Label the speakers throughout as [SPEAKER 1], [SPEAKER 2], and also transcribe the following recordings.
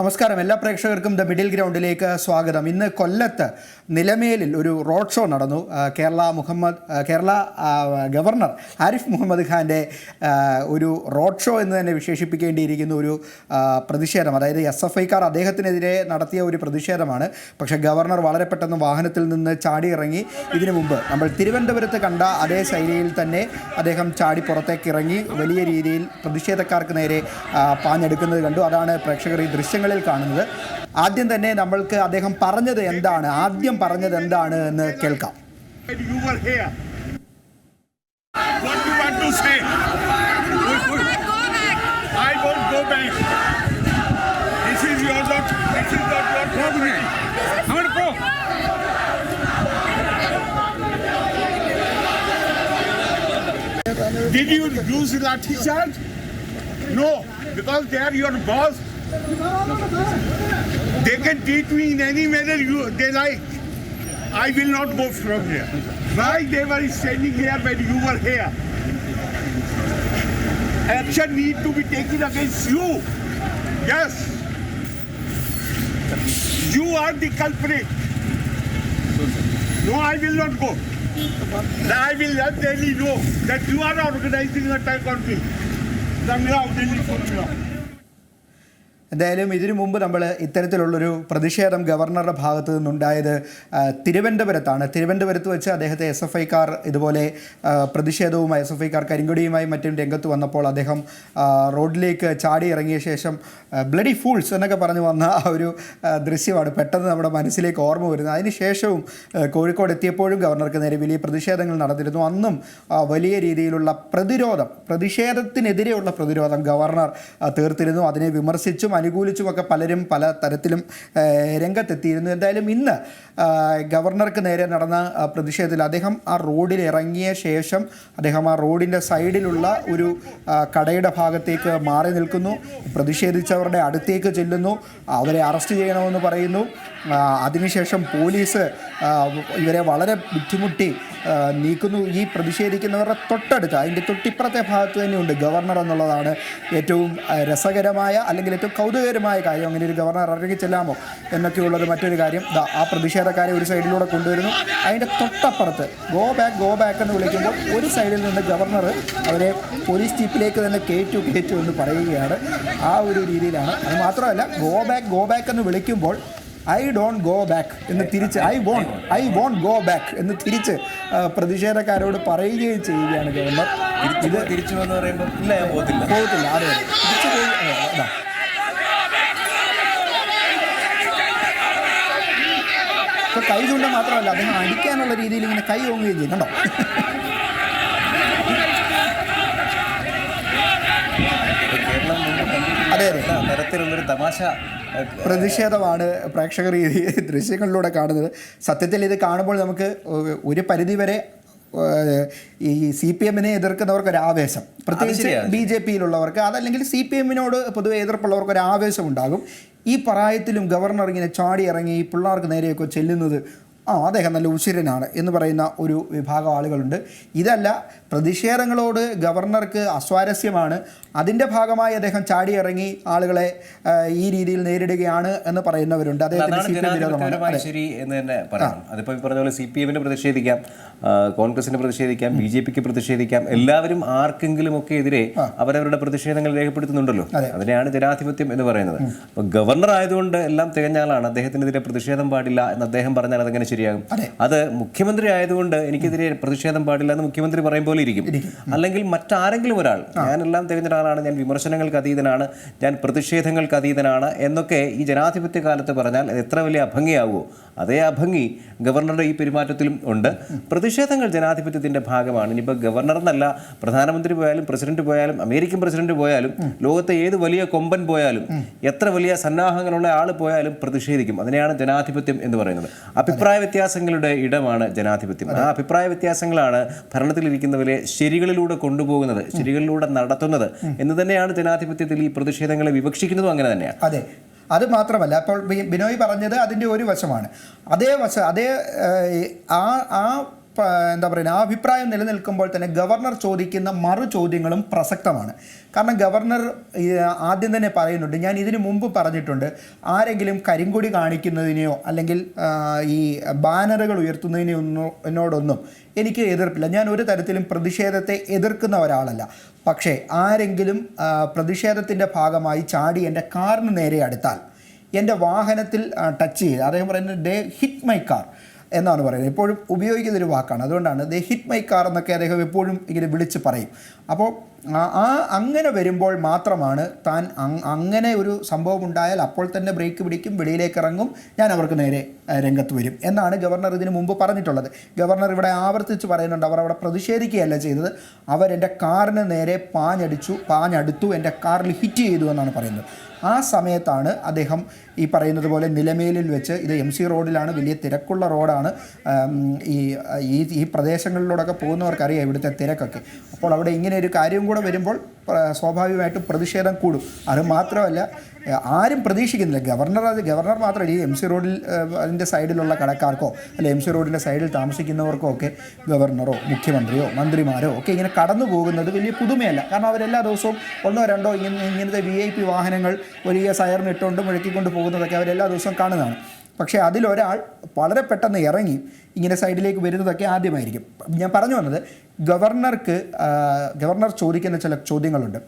[SPEAKER 1] നമസ്കാരം. എല്ലാ പ്രേക്ഷകർക്കും ദ മിഡിൽ ഗ്രൗണ്ടിലേക്ക് സ്വാഗതം. ഇന്ന് കൊല്ലത്ത് നിലമേലിൽ ഒരു റോഡ് ഷോ നടന്നു. കേരള മുഹമ്മദ് കേരള ഗവർണർ ആരിഫ് മുഹമ്മദ് ഖാന്റെ ഒരു റോഡ് ഷോ എന്ന് തന്നെ വിശേഷിപ്പിക്കേണ്ടിയിരിക്കുന്ന ഒരു പ്രതിഷേധം അതായത് എസ് എഫ് ഐക്കാർ അദ്ദേഹത്തിനെതിരെ നടത്തിയ ഒരു പ്രതിഷേധമാണ്. പക്ഷേ ഗവർണർ വളരെ പെട്ടെന്ന് വാഹനത്തിൽ നിന്ന് ചാടി ഇറങ്ങി ഇതിനു മുമ്പ് നമ്മൾ തിരുവനന്തപുരത്ത് കണ്ട അതേ ശൈലിയിൽ തന്നെ അദ്ദേഹം ചാടി പുറത്തേക്ക് ഇറങ്ങി. വലിയ രീതിയിൽ പ്രതിഷേധക്കാർക്ക് നേരെ പാഞ്ഞെടുക്കുന്നത് കണ്ടു. അതാണ് പ്രേക്ഷകർ ഈ ചിത്രങ്ങളിൽ കാണുന്നത് ആദ്യം തന്നെ നമ്മൾക്ക് അദ്ദേഹം പറഞ്ഞത് എന്താണ് ആദ്യം പറഞ്ഞത് എന്താണ് എന്ന് കേൾക്കാം
[SPEAKER 2] Did you use lathi charge? No, because they are your boss. They can treat me in any manner you, they like. I will not go from here. Why they were standing here when you were here? Action need to be taken against you. Yes. You are the culprit. No, I will not go. I will let Delhi know that you are organizing an attack on me. Come here, Delhi, come here.
[SPEAKER 1] എന്തായാലും ഇതിനു മുമ്പ് നമ്മൾ ഇത്തരത്തിലുള്ളൊരു പ്രതിഷേധം ഗവർണറുടെ ഭാഗത്തു നിന്നുണ്ടായത് തിരുവനന്തപുരത്താണ്. തിരുവനന്തപുരത്ത് വെച്ച് അദ്ദേഹത്തെ എസ് എഫ് ഐക്കാർ ഇതുപോലെ പ്രതിഷേധവുമായി എസ് എഫ് ഐക്കാർ കരിങ്കൊടിയുമായി മറ്റും രംഗത്ത് വന്നപ്പോൾ അദ്ദേഹം റോഡിലേക്ക് ചാടി ഇറങ്ങിയ ശേഷം ബ്ലഡി ഫൂൾസ് എന്നൊക്കെ പറഞ്ഞു വന്ന ആ ഒരു ദൃശ്യമാണ് പെട്ടെന്ന് നമ്മുടെ മനസ്സിലേക്ക് ഓർമ്മ വരുന്നത്. അതിനുശേഷവും കോഴിക്കോട് എത്തിയപ്പോഴും ഗവർണർക്ക് നേരെ വലിയ പ്രതിഷേധങ്ങൾ നടന്നിരുന്നു. അന്നും വലിയ രീതിയിലുള്ള പ്രതിരോധം പ്രതിഷേധത്തിനെതിരെയുള്ള പ്രതിരോധം ഗവർണർ തീർത്തിരുന്നു. അതിനെ വിമർശിച്ചും അനുകൂലിച്ചുമൊക്കെ പലരും പല തരത്തിലും രംഗത്തെത്തിയിരുന്നു. എന്തായാലും ഇന്ന് ഗവർണർക്ക് നേരെ നടന്ന പ്രതിഷേധത്തിൽ അദ്ദേഹം ആ റോഡിൽ ഇറങ്ങിയ ശേഷം അദ്ദേഹം ആ റോഡിന്റെ സൈഡിലുള്ള ഒരു കടയുടെ ഭാഗത്തേക്ക് മാറി നിൽക്കുന്നു. പ്രതിഷേധിച്ചവരുടെ അടുത്തേക്ക് ചെല്ലുന്നു. അവരെ അറസ്റ്റ് ചെയ്യണമെന്ന് പറയുന്നു. അതിനുശേഷം പോലീസ് ഇവരെ വളരെ ബുദ്ധിമുട്ടി നീക്കുന്നു. ഈ പ്രതിഷേധിക്കുന്നവരുടെ തൊട്ടടുത്ത് അതിന്റെ തൊട്ടിപ്പുറത്തെ ഭാഗത്ത് തന്നെയുണ്ട് ഗവർണർ എന്നുള്ളതാണ് ഏറ്റവും രസകരമായ അല്ലെങ്കിൽ ഏറ്റവും കൗതുകകരമായ കാര്യം. അങ്ങനെ ഒരു ഗവർണർ ഇറങ്ങി ചെല്ലാമോ എന്നൊക്കെയുള്ളത് മറ്റൊരു കാര്യം. ദാ ആ പ്രതിഷേധക്കാരെ ഒരു സൈഡിലൂടെ കൊണ്ടുവരുന്നു. അതിന്റെ തൊട്ടപ്പുറത്ത് ഗോ ബാക്ക് ഗോ ബാക്ക് എന്ന് വിളിക്കുമ്പോൾ ഒരു സൈഡിൽ നിന്ന് ഗവർണർ അവരെ പോലീസ് ജീപ്പിലേക്ക് തന്നെ കയറ്റു കയറ്റു എന്ന് പറയുകയാണ്. ആ ഒരു രീതിയിലാണ്. അത് മാത്രമല്ല ഗോ ബാക്ക് ഗോ ബാക്ക് എന്ന് വിളിക്കുമ്പോൾ ഐ ഡോണ്ട് ഗോ ബാക്ക് എന്ന് തിരിച്ച് I won't I won't go back എന്ന് തിരിച്ച് പ്രതിഷേധക്കാരോട് പറയുകയും ചെയ്യുകയാണ് ഗവർണർ.
[SPEAKER 3] ഇത് തിരിച്ചു എന്ന് പറയുമ്പോൾ ഇല്ല ഞാൻ പോകത്തില്ല
[SPEAKER 1] അതെ. തിരിച്ചു പോയി ആ, ഇതാ. ഇപ്പൊ കൈ ചൂണ്ട മാത്രമല്ല അദ്ദേഹം അടിക്കാനുള്ള രീതിയിൽ ഇങ്ങനെ കൈ ഓങ്ങുകയും ചെയ്യുന്നുണ്ടോ കണ്ടോ? അതെ അതെ.
[SPEAKER 3] തരത്തിലുള്ളൊരു തമാശ
[SPEAKER 1] പ്രതിഷേധമാണ് പ്രേക്ഷകർ ഈ ദൃശ്യങ്ങളിലൂടെ കാണുന്നത്. സത്യത്തിൽ ഇത് കാണുമ്പോൾ നമുക്ക് ഒരു പരിധിവരെ ഈ സി പി എമ്മിനെ എതിർക്കുന്നവർക്ക് ഒരു ആവേശം. പ്രത്യേകിച്ച്. ബി ജെ പിയിലുള്ളവർക്ക് അതല്ലെങ്കിൽ സി പി എമ്മിനോട് പൊതുവെ എതിർപ്പുള്ളവർക്ക് ഒരു ആവേശം ഉണ്ടാകും. ഈ പ്രായത്തിലും ഗവർണർ ഇങ്ങനെ ചാടി ഇറങ്ങി ഈ പിള്ളേർക്ക് നേരെയൊക്കെ ചെല്ലുന്നത് ആ അദ്ദേഹം നല്ല ഉശിരനാണ് എന്ന് പറയുന്ന ഒരു വിഭാഗം ആളുകളുണ്ട്. ഇതല്ല പ്രതിഷേധങ്ങളോട് ഗവർണർക്ക് അസ്വാരസ്യമാണ്. അതിന്റെ ഭാഗമായി അദ്ദേഹം ചാടിയിറങ്ങി ആളുകളെ ഈ രീതിയിൽ നേരിടുകയാണ് എന്ന് പറയുന്നവരുണ്ട്.
[SPEAKER 3] ശരി എന്ന് തന്നെ പറയാം. അതിപ്പോൾ ഈ പറഞ്ഞ പോലെ സി പി എമ്മിന് പ്രതിഷേധിക്കാം കോൺഗ്രസിനെ പ്രതിഷേധിക്കാം ബി ജെ പിക്ക് പ്രതിഷേധിക്കാം എല്ലാവരും ആർക്കെങ്കിലും ഒക്കെ എതിരെ അവരവരുടെ പ്രതിഷേധങ്ങൾ രേഖപ്പെടുത്തുന്നുണ്ടല്ലോ. അതിനെയാണ് ജനാധിപത്യം എന്ന് പറയുന്നത്. അപ്പോൾ ഗവർണർ ആയതുകൊണ്ട് എല്ലാം തികഞ്ഞ ആളാണ്. അദ്ദേഹത്തിനെതിരെ പ്രതിഷേധം പാടില്ല എന്ന് അദ്ദേഹം പറഞ്ഞാൽ അതെങ്ങനെ ശരിയാകും? അത്. മുഖ്യമന്ത്രി ആയതുകൊണ്ട് എനിക്കെതിരെ പ്രതിഷേധം പാടില്ല എന്ന് മുഖ്യമന്ത്രി പറയും പോലെ ഇരിക്കും. അല്ലെങ്കിൽ മറ്റാരെങ്കിലും ഒരാൾ ഞാനെല്ലാം തികഞ്ഞ ഒരാളാണ് ഞാൻ വിമർശനങ്ങൾക്ക് അതീതനാണ് ഞാൻ പ്രതിഷേധങ്ങൾക്ക് അതീതനാണ് എന്നൊക്കെ ഈ ജനാധിപത്യ കാലത്ത് പറഞ്ഞാൽ എത്ര വലിയ അഭംഗിയാവുമോ അതേ അഭംഗി ഗവർണറുടെ ഈ പെരുമാറ്റത്തിലും ഉണ്ട്. പ്രതിഷേധങ്ങൾ ജനാധിപത്യത്തിന്റെ ഭാഗമാണ്. ഇനിയിപ്പോൾ ഗവർണർ എന്നല്ല പ്രധാനമന്ത്രി പോയാലും പ്രസിഡന്റ് പോയാലും അമേരിക്കൻ പ്രസിഡന്റ് പോയാലും ലോകത്തെ ഏത് വലിയ കൊമ്പൻ പോയാലും എത്ര വലിയ സന്നാഹങ്ങളുള്ള ആൾ പോയാലും പ്രതിഷേധിക്കും. അതിനെയാണ് ജനാധിപത്യം എന്ന് പറയുന്നത്. അഭിപ്രായ വ്യത്യാസങ്ങളുടെ ഇടമാണ് ജനാധിപത്യം. ആ അഭിപ്രായ വ്യത്യാസങ്ങളാണ് ഭരണത്തിലിരിക്കുന്നവരെ ശരികളിലൂടെ കൊണ്ടുപോകുന്നത് ശരികളിലൂടെ നടത്തുന്നത് എന്ന് തന്നെയാണ് ജനാധിപത്യത്തിൽ ഈ പ്രതിഷേധങ്ങളെ വിവക്ഷിക്കുന്നതും അങ്ങനെ തന്നെയാണ്.
[SPEAKER 1] അതെ. അത് മാത്രമല്ല അപ്പോൾ ബിനോയ് പറഞ്ഞത് അതിന്റെ ഒരു വശമാണ്. അതേ വശം അതേ ആ ആ എന്താ പറയുക ആ അഭിപ്രായം നിലനിൽക്കുമ്പോൾ തന്നെ ഗവർണർ ചോദിക്കുന്ന മറു ചോദ്യങ്ങളും പ്രസക്തമാണ്. കാരണം ഗവർണർ ആദ്യം തന്നെ പറയുന്നുണ്ട് ഞാൻ ഇതിനു മുമ്പ് പറഞ്ഞിട്ടുണ്ട് ആരെങ്കിലും കരിങ്കൊടി കാണിക്കുന്നതിനെയോ അല്ലെങ്കിൽ ഈ ബാനറുകൾ ഉയർത്തുന്നതിനെയോ എന്നോടൊന്നും എനിക്ക് എതിർപ്പില്ല. ഞാൻ ഒരു തരത്തിലും പ്രതിഷേധത്തെ എതിർക്കുന്ന ഒരാളല്ല. പക്ഷേ ആരെങ്കിലും പ്രതിഷേധത്തിന്റെ ഭാഗമായി ചാടി എന്റെ കാറിന് നേരെ അടുത്താൽ എന്റെ വാഹനത്തിൽ ടച്ച് ചെയ്ത് അദ്ദേഹം പറയുന്നത് ഡേ ഹിറ്റ് മൈ കാർ. എന്നാണ് പറയുന്നത്. എപ്പോഴും ഉപയോഗിക്കുന്ന ഒരു വാക്കാണ്. അതുകൊണ്ടാണ് ദേ ഹിറ്റ് മൈ കാർ എന്നൊക്കെ അദ്ദേഹം എപ്പോഴും ഇങ്ങനെ വിളിച്ച് പറയും. അപ്പോൾ ആ- അങ്ങനെ വരുമ്പോൾ മാത്രമാണ് താൻ അങ്ങനെ ഒരു സംഭവം ഉണ്ടായാൽ അപ്പോൾ തന്നെ ബ്രേക്ക് പിടിക്കും വെളിയിലേക്ക് ഇറങ്ങും ഞാൻ അവർക്ക് നേരെ രംഗത്ത് വരും എന്നാണ് ഗവർണർ ഇതിനു മുമ്പ് പറഞ്ഞിട്ടുള്ളത്. ഗവർണർ ഇവിടെ ആവർത്തിച്ച് പറയുന്നുണ്ട്. അവർ അവിടെ പ്രതിഷേധിക്കുകയല്ല ചെയ്തത്. അവരെന്റെ കാറിന് നേരെ പാഞ്ഞടിച്ചു പാഞ്ഞടുത്തു എന്റെ കാറിൽ ഹിറ്റ് ചെയ്തു എന്നാണ് പറയുന്നത്. ആ സമയത്താണ് അദ്ദേഹം ഈ പറയുന്നത് പോലെ നിലമേലിൽ വെച്ച് ഇത് എം സി റോഡിലാണ് വലിയ തിരക്കുള്ള റോഡാണ്. ഈ ഈ ഈ പ്രദേശങ്ങളിലൂടെയൊക്കെ പോകുന്നവർക്കറിയാം ഇവിടുത്തെ തിരക്കൊക്കെ. അപ്പോൾ അവിടെ ഇങ്ങനെ ഒരു കാര്യം കൂടെ വരുമ്പോൾ സ്വാഭാവികമായിട്ടും പ്രതിഷേധം കൂടും. അത് മാത്രമല്ല ആരും പ്രതീക്ഷിക്കുന്നില്ല. ഗവർണർ അത് ഗവർണർ മാത്രമല്ല ഈ എം സി റോഡിൽ അതിന്റെ സൈഡിലുള്ള കടക്കാർക്കോ അല്ലെ എം സി റോഡിന്റെ സൈഡിൽ താമസിക്കുന്നവർക്കോ ഒക്കെ ഗവർണറോ മുഖ്യമന്ത്രിയോ മന്ത്രിമാരോ ഒക്കെ ഇങ്ങനെ കടന്നു പോകുന്നത് വലിയ പുതുമയല്ല. കാരണം അവരെല്ലാ ദിവസവും ഒന്നോ രണ്ടോ ഇങ്ങനെ ഇങ്ങനത്തെ വി ഐ പി വാഹനങ്ങൾ വലിയ സയറിനിട്ടുകൊണ്ട് മുഴക്കിക്കൊണ്ട് പോകുന്നതൊക്കെ അവരെല്ലാ ദിവസവും കാണുന്നതാണ്. പക്ഷേ അതിലൊരാൾ വളരെ പെട്ടെന്ന് ഇറങ്ങി ഇങ്ങനെ സൈഡിലേക്ക് വരുന്നതൊക്കെ ആദ്യമായിരിക്കും. ഞാൻ പറഞ്ഞു വന്നത് ഗവർണർക്ക് ഗവർണർ ചോദിക്കുന്ന ചില ചോദ്യങ്ങളുണ്ട്.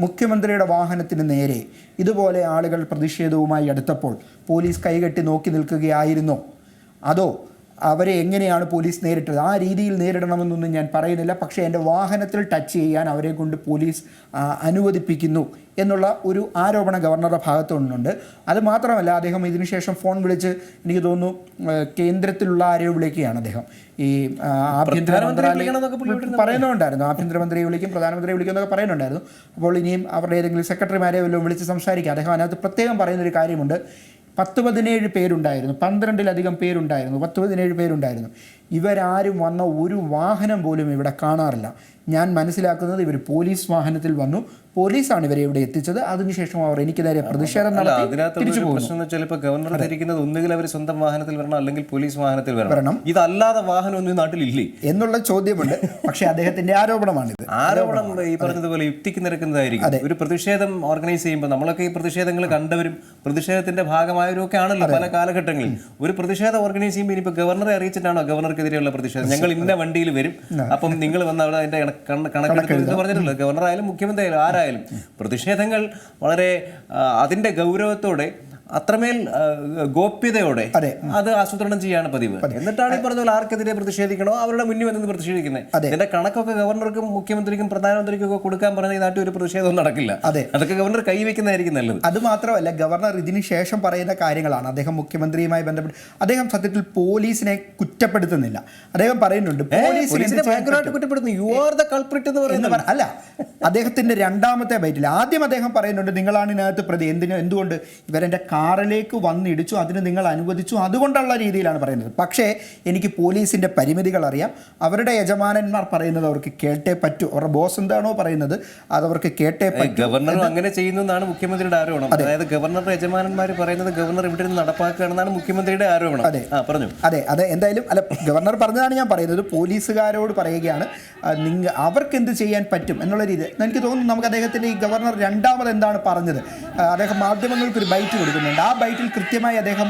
[SPEAKER 1] മുഖ്യമന്ത്രിയുടെ വാഹനത്തിന് നേരെ. ഇതുപോലെ ആളുകൾ പ്രതിഷേധവുമായി അടുത്തപ്പോൾ പോലീസ് കൈകെട്ടി നോക്കി നിൽക്കുകയായിരുന്നോ. അതോ അവരെ എങ്ങനെയാണ് പോലീസ് നേരിട്ടത്? ആ രീതിയിൽ നേരിടണമെന്നൊന്നും ഞാൻ പറയുന്നില്ല. പക്ഷേ എന്റെ വാഹനത്തിൽ ടച്ച് ചെയ്യാൻ അവരെ കൊണ്ട് പോലീസ് അനുവദിപ്പിക്കുന്നു. എന്നുള്ള ഒരു ആരോപണം ഗവർണറുടെ ഭാഗത്തു നിന്നുണ്ട്. അത് മാത്രമല്ല അദ്ദേഹം ഇതിനുശേഷം ഫോൺ വിളിച്ച് എനിക്ക് തോന്നുന്നു കേന്ദ്രത്തിലുള്ള ആരെയോ വിളിക്കുകയാണ് അദ്ദേഹം. ഈ ആഭ്യന്തര മന്ത്രാലയം പറയുന്നുണ്ടായിരുന്നു. ആഭ്യന്തരമന്ത്രിയെ വിളിക്കും പ്രധാനമന്ത്രിയെ വിളിക്കും എന്നൊക്കെ പറയുന്നുണ്ടായിരുന്നു. അപ്പോൾ ഇനിയും അവരുടെ ഏതെങ്കിലും സെക്രട്ടറിമാരെ വല്ലതും വിളിച്ച് സംസാരിക്കുക അദ്ദേഹം അതിനകത്ത് പ്രത്യേകം പറയുന്നൊരു കാര്യമുണ്ട്. പത്ത് പതിനേഴ് പേരുണ്ടായിരുന്നു. പന്ത്രണ്ടിലധികം പേരുണ്ടായിരുന്നു. പത്ത് പതിനേഴ് പേരുണ്ടായിരുന്നു. ഇവരാരും വന്ന ഒരു വാഹനം പോലും ഇവിടെ കാണാറില്ല. ഞാൻ മനസ്സിലാക്കുന്നത് ഇവർ പോലീസ് വാഹനത്തിൽ വന്നു. പോലീസാണ് ഇവരെ ഇവിടെ എത്തിച്ചത്. അതിനുശേഷം അവർ എനിക്ക് നേരെ പ്രതിഷേധം നടത്തി
[SPEAKER 3] പ്രശ്നം എന്ന് വെച്ചാൽ ഗവർണർ ധരിക്കുന്നത് ഒന്നുകിൽ അവർ സ്വന്തം വാഹനത്തിൽ വരണം അല്ലെങ്കിൽ പോലീസ് വാഹനത്തിൽ
[SPEAKER 1] വരണം.
[SPEAKER 3] ഇതല്ലാതെ വാഹനം ഒന്നും നാട്ടിലില്ലേ?
[SPEAKER 1] എന്നുള്ള ചോദ്യമുണ്ട്. പക്ഷേ അദ്ദേഹത്തിന്റെ ആരോപണമാണിത്.
[SPEAKER 3] ആരോപണം ഈ പറഞ്ഞതുപോലെ യുക്തിക്ക് നിരക്കുന്നതായിരിക്കും. ഒരു പ്രതിഷേധം ഓർഗനൈസ് ചെയ്യുമ്പോൾ നമ്മളൊക്കെ ഈ പ്രതിഷേധങ്ങൾ കണ്ടവരും പ്രതിഷേധത്തിന്റെ ഭാഗമായവരും ഒക്കെ ആണല്ലോ പല കാലഘട്ടങ്ങളിൽ. ഒരു പ്രതിഷേധം ഓർഗനൈസ് ചെയ്യുമ്പോൾ ഇനിയിപ്പോൾ ഗവർണറെ അറിയിച്ചിട്ടാണോ ഗവർണർക്കെതിരെയുള്ള പ്രതിഷേധം. ഞങ്ങൾ ഇന്ന വണ്ടിയിൽ വരും. അപ്പം നിങ്ങൾ വന്ന് അവിടെ അതിന്റെ കണ- കണ- കണക്കെടുത്ത് പറഞ്ഞിട്ടുള്ളത് ഗവർണർ ആയാലും മുഖ്യമന്ത്രി ആയാലും ആരായാലും പ്രതിഷേധങ്ങൾ വളരെ അതിന്റെ ഗൗരവത്തോടെ അത്രമേൽ ഗോപ്യതയോടെ
[SPEAKER 1] അതെ.
[SPEAKER 3] അത് ആസൂത്രണം ചെയ്യാണ് പതിവ്. എന്നിട്ടാണ് ഈ പറഞ്ഞ പോലെ ആർക്കെതിരെ പ്രതിഷേധിക്കണോ അവരുടെ മുന്നിൽ വന്ന് പ്രതിഷേധിക്കുന്നത്. ഇതിന്റെ കണക്കൊക്കെ ഗവർണർക്കും മുഖ്യമന്ത്രിക്കും പ്രധാനമന്ത്രിക്കും ഒക്കെ കൊടുക്കാൻ പറഞ്ഞ ഈ നാട്ടിൽ ഒരു പ്രതിഷേധവും നടക്കില്ല.
[SPEAKER 1] അതെ.
[SPEAKER 3] അതൊക്കെ ഗവർണർ കൈവയ്ക്കുന്നതായിരിക്കും നല്ലത്.
[SPEAKER 1] അത് മാത്രമല്ല ഗവർണർ ഇതിന് ശേഷം പറയുന്ന കാര്യങ്ങളാണ്. അദ്ദേഹം മുഖ്യമന്ത്രിയുമായി ബന്ധപ്പെട്ട് അദ്ദേഹം സത്യത്തിൽ പോലീസിനെ കുറ്റപ്പെടുത്തുന്നില്ല. അദ്ദേഹം പറയുന്നുണ്ട് പോലീസിനെ
[SPEAKER 3] കുറ്റപ്പെടുത്തുന്നു. യു ആർ ദ കൾപ്രിറ്റ് എന്ന് പറയുന്നത്.
[SPEAKER 1] അല്ല അദ്ദേഹത്തിന്റെ രണ്ടാമത്തെ ബൈറ്റിൽ ആദ്യം അദ്ദേഹം പറയുന്നുണ്ട് നിങ്ങളാണ് ഇതിനകത്ത് പ്രതി എന്തിനു എന്തുകൊണ്ട് ഇവരെന്റെ കാറിലേക്ക് വന്നിടിച്ചു അതിന് നിങ്ങൾ അനുവദിച്ചു. അതുകൊണ്ടുള്ള രീതിയിലാണ് പറയുന്നത്. പക്ഷേ എനിക്ക് പോലീസിന്റെ പരിമിതികൾ അറിയാം. അവരുടെ യജമാനന്മാർ പറയുന്നത് അവർക്ക് കേട്ടേ പറ്റൂ. അവരുടെ ബോസ് എന്താണോ പറയുന്നത് അത് അവർക്ക് കേട്ടേ പറ്റൂ.
[SPEAKER 3] ഗവർണർ അങ്ങനെ ചെയ്യുന്നു എന്നാണ് മുഖ്യമന്ത്രിയുടെ ആരോപണം. അതായത് ഗവർണറുടെ യജമാനന്മാർ പറയുന്നത് ഗവർണർ ഇവിടെ നിന്ന് നടപ്പാക്കുകയാണെന്നാണ് മുഖ്യമന്ത്രിയുടെ ആരോപണം.
[SPEAKER 1] അതെ.
[SPEAKER 3] പറഞ്ഞു.
[SPEAKER 1] അതെ അതെ എന്തായാലും അല്ല ഗവർണർ പറഞ്ഞതാണ് ഞാൻ പറയുന്നത്. പോലീസുകാരോട് പറയുകയാണ്. നിങ്ങ അവർക്ക് എന്ത് ചെയ്യാൻ പറ്റും എന്നുള്ള രീതി. എനിക്ക് തോന്നുന്നു നമുക്ക് അദ്ദേഹത്തിന്റെ ഈ ഗവർണർ രണ്ടാമത് എന്താണ് പറഞ്ഞത്? അദ്ദേഹം മാധ്യമങ്ങൾക്കൊരു ബൈറ്റ് കൊടുക്കുന്നുണ്ട്. ആ ബൈറ്റിൽ കൃത്യമായി അദ്ദേഹം